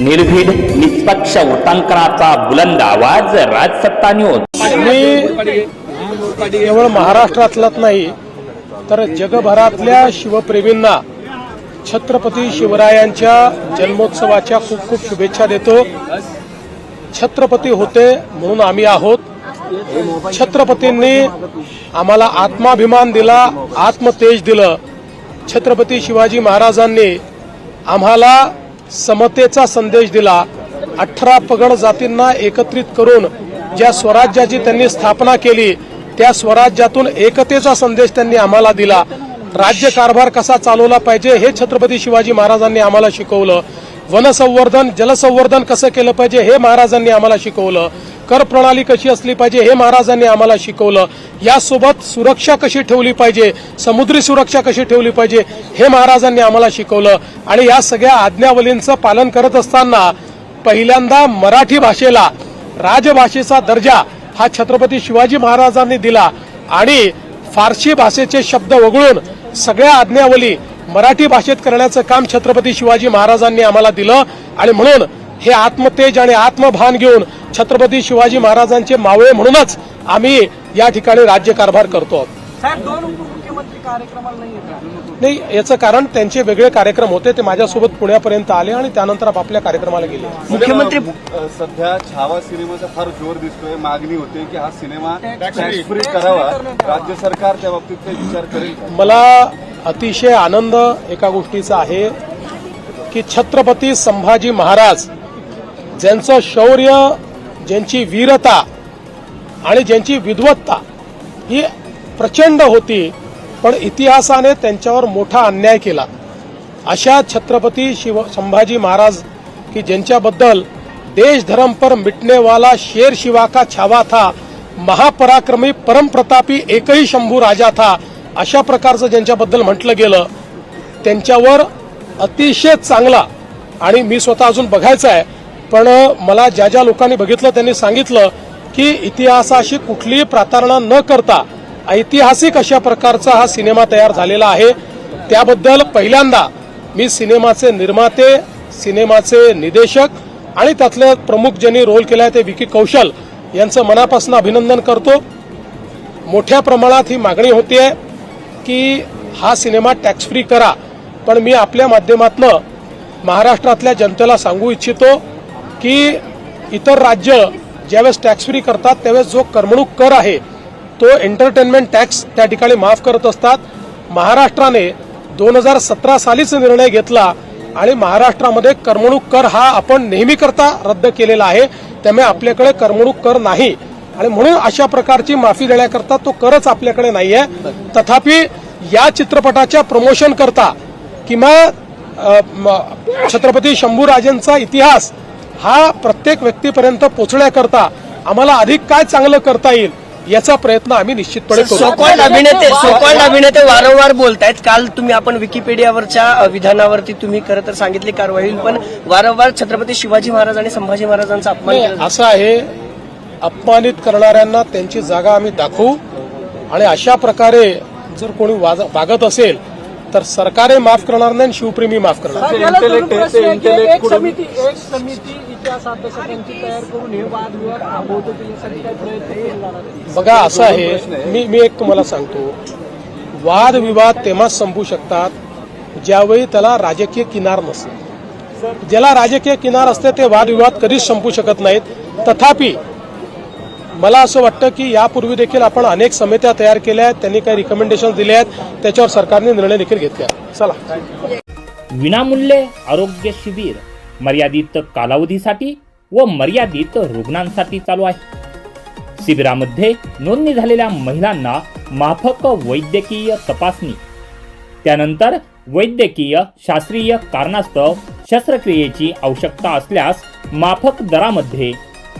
निर्भीड निष्पक्ष उटंकराचा बुलंद आवाज राजसत्ता न्यूज मी केवळ महाराष्ट्रातलाच नाही तर जगभरातल्या शिवप्रेमींना छत्रपती शिवरायांच्या जन्मोत्सवाच्या खूप खूप शुभेच्छा देतो. छत्रपती होते म्हणून आम्ही आहोत. छत्रपतींनी आम्हाला आत्माभिमान दिला आत्मतेज दिलं. छत्रपती शिवाजी महाराजांनी आम्हाला समतेचा संदेश दिला. अठरा पगड जातींना एकत्रित करून ज्या स्वराज्याची त्यांनी स्थापना केली त्या स्वराज्यातून एकतेचा संदेश त्यांनी आम्हाला दिला. राज्य कारभार कसा चालवला पाहिजे हे छत्रपती शिवाजी महाराजांनी आम्हाला शिकवलं. वनसंवर्धन जलसंवर्धन कसं केलं पाहिजे हे महाराजांनी आम्हाला शिकवलं. कर प्रणाली कशी असली पाहिजे हे महाराजांनी आम्हाला शिकवलं. यासोबत सुरक्षा कशी ठेवली पाहिजे समुद्री सुरक्षा कशी ठेवली पाहिजे हे महाराजांनी आम्हाला शिकवलं. आणि या सगळ्या आज्ञावलींचं पालन करत असताना पहिल्यांदा मराठी भाषेला राजभाषेचा दर्जा हा छत्रपती शिवाजी महाराजांनी दिला. आणि फारसी भाषेचे शब्द वगळून सगळ्या आज्ञावली मराठी भाषेत करण्याचं काम छत्रपती शिवाजी महाराजांनी आम्हाला दिलं आणि म्हणून हे आत्मतेज आणि आत्मभान घेऊन छत्रपती शिवाजी महाराजांचे मावळे म्हणूनच आम्ही या ठिकाणी राज्यकारभार करतो नाही याचं कारण त्यांचे वेगळे कार्यक्रम होते ते माझ्यासोबत पुण्यापर्यंत आले आणि त्यानंतर आपापल्या कार्यक्रमाला गेले. मुख्यमंत्री सध्या छावा सिनेमाचा फार जोर दिसतोय मागणी होते की हा सिनेमा करावा. राज्य सरकार त्या बाबतीत विचार करेल? मला अतिशय आनंद एका गोष्टीचा आहे की छत्रपती संभाजी महाराज ज्यांचं शौर्य ज्यांची वीरता आणि ज्यांची विद्वत्ता ही प्रचंड होती पण इतिहासाने त्यांच्यावर मोठा अन्याय केला. अशा छत्रपती शिव संभाजी महाराज की ज्यांच्याबद्दल देश धर्म पर मिटनेवाला शेर शिवा का छावा था महापराक्रमी परमप्रतापी एकही शंभू राजा था अशा प्रकारचं ज्यांच्याबद्दल म्हटलं गेलं त्यांच्यावर अतिशय चांगला आणि मी स्वतः अजून बघायचं आहे पण मला ज्या ज्या लोकांनी बघितलं त्यांनी सांगितलं की इतिहासाशी कुठलीही प्रातारणा न करता ऐतिहासिक अशा प्रकारचा हा सिनेमा तयार झालेला आहे. त्याबद्दल पहिल्यांदा मी सिनेमाचे निर्माते सिनेमाचे निदेशक आणि त्यातले प्रमुख ज्यांनी रोल केला आहे ते विकी कौशल यांचं मनापासून अभिनंदन करतो. मोठ्या प्रमाणात ही मागणी होती आहे की हा सिनेमा टॅक्स फ्री करा. पण मी आपल्या माध्यमातनं महाराष्ट्रातल्या जनतेला सांगू इच्छितो की इतर राज्य ज्यावेळेस टॅक्स फ्री करतात त्यावेळेस जो करमणूक कर आहे तो एंटरटेनमेंट टॅक्स त्या ठिकाणी माफ करत असतात. महाराष्ट्राने दोन हजार सतरा सालीच निर्णय घेतला आणि महाराष्ट्रामध्ये करमणूक कर हा आपण नेहमी करता रद्द केलेला आहे. त्यामुळे आपल्याकडे करमणूक कर नाही. आणि म्हणून अशा प्रकारची माफी देण्याकरता तो करच आपल्याकडे नाहीये. तथापि या चित्रपटाच्या प्रमोशन करता किंवा छत्रपती शंभूराजेंचा इतिहास हा प्रत्येक व्यक्तीपर्यंत पोहोचण्याकरता आम्हाला अधिक काय चांगलं करता येईल याचा प्रयत्न आम्ही निश्चितपणे सोकॉल्ड अभिनेते सोकॉल्ड अभिनेते वारंवार बोलतायत. काल तुम्ही आपण विकिपीडियावरच्या विधानावरती तुम्ही खरं तर सांगितली कारवाई पण वारंवार छत्रपती शिवाजी महाराज आणि संभाजी महाराजांचा अपमान नाही. असं आहे अपमानित करणाऱ्यांना त्यांची जागा आम्ही दाखवू. आणि अशा प्रकारे जर कोणी वाज- वागत असेल तर सरकारे माफ करणार नाही आणि शिवप्रेमी माफ करणार हे? बघा असं आहे. मी मी एक तुम्हाला सांगतो. वादविवाद तेव्हाच संपू शकतात ज्यावेळी त्याला राजकीय किनार नसते ज्याला राजकीय किनार असते ते वादविवाद कधीच संपू शकत नाहीत. तथापि मला असं वाटतं की यापूर्वी देखील आपण अनेक समित्या तयार केल्या आहेत त्यांनी काही रिकमेंडेशन दिले आहेत त्याच्यावर सरकारने निर्णय देखील घेतले आहेत. चला. विनामूल्य आरोग्य शिबिर मर्यादित कालावधीसाठी व मर्यादित रुग्णांसाठी चालू आहे. शिबिरामध्ये नोंदणी झालेल्या महिलांना माफक वैद्यकीय तपासणी. त्यानंतर वैद्यकीय शास्त्रीय कारणास्तव शस्त्रक्रियेची आवश्यकता असल्यास माफक दरामध्ये